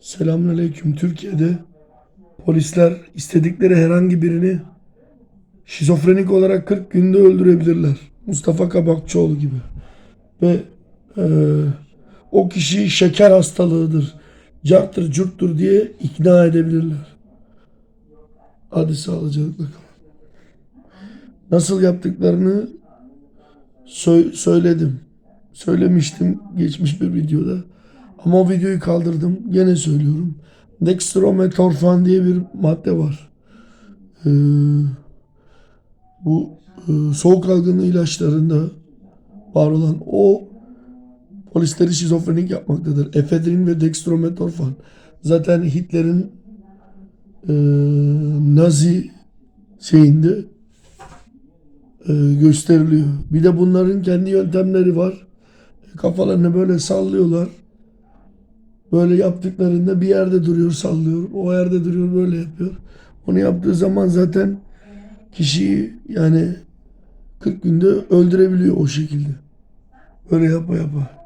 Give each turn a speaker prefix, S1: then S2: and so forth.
S1: Selamünaleyküm. Türkiye'de polisler istedikleri herhangi birini şizofrenik olarak 40 günde öldürebilirler. Mustafa Kabakçıoğlu gibi. Ve eee, o kişiyi şeker hastalığıdır, carttır, curttur diye ikna edebilirler. Hadi sağlıcakla kalın. Nasıl yaptıklarını sö- söyledim. Söylemiştim geçmiş bir videoda. Ama o videoyu kaldırdım. Gene söylüyorum. Dextrometorfan diye bir madde var. Ee, bu e, soğuk algınlığı ilaçlarında var olan o polisleri şizofrenik yapmaktadır. Efedrin ve dextrometorfan. Zaten Hitler'in e, Nazi şeyinde e, gösteriliyor. Bir de bunların kendi yöntemleri var. Kafalarını böyle sallıyorlar. Böyle yaptıklarında bir yerde duruyor sallıyor. O yerde duruyor böyle yapıyor. Onu yaptığı zaman zaten kişiyi yani 40 günde öldürebiliyor o şekilde. Böyle yapa yapa.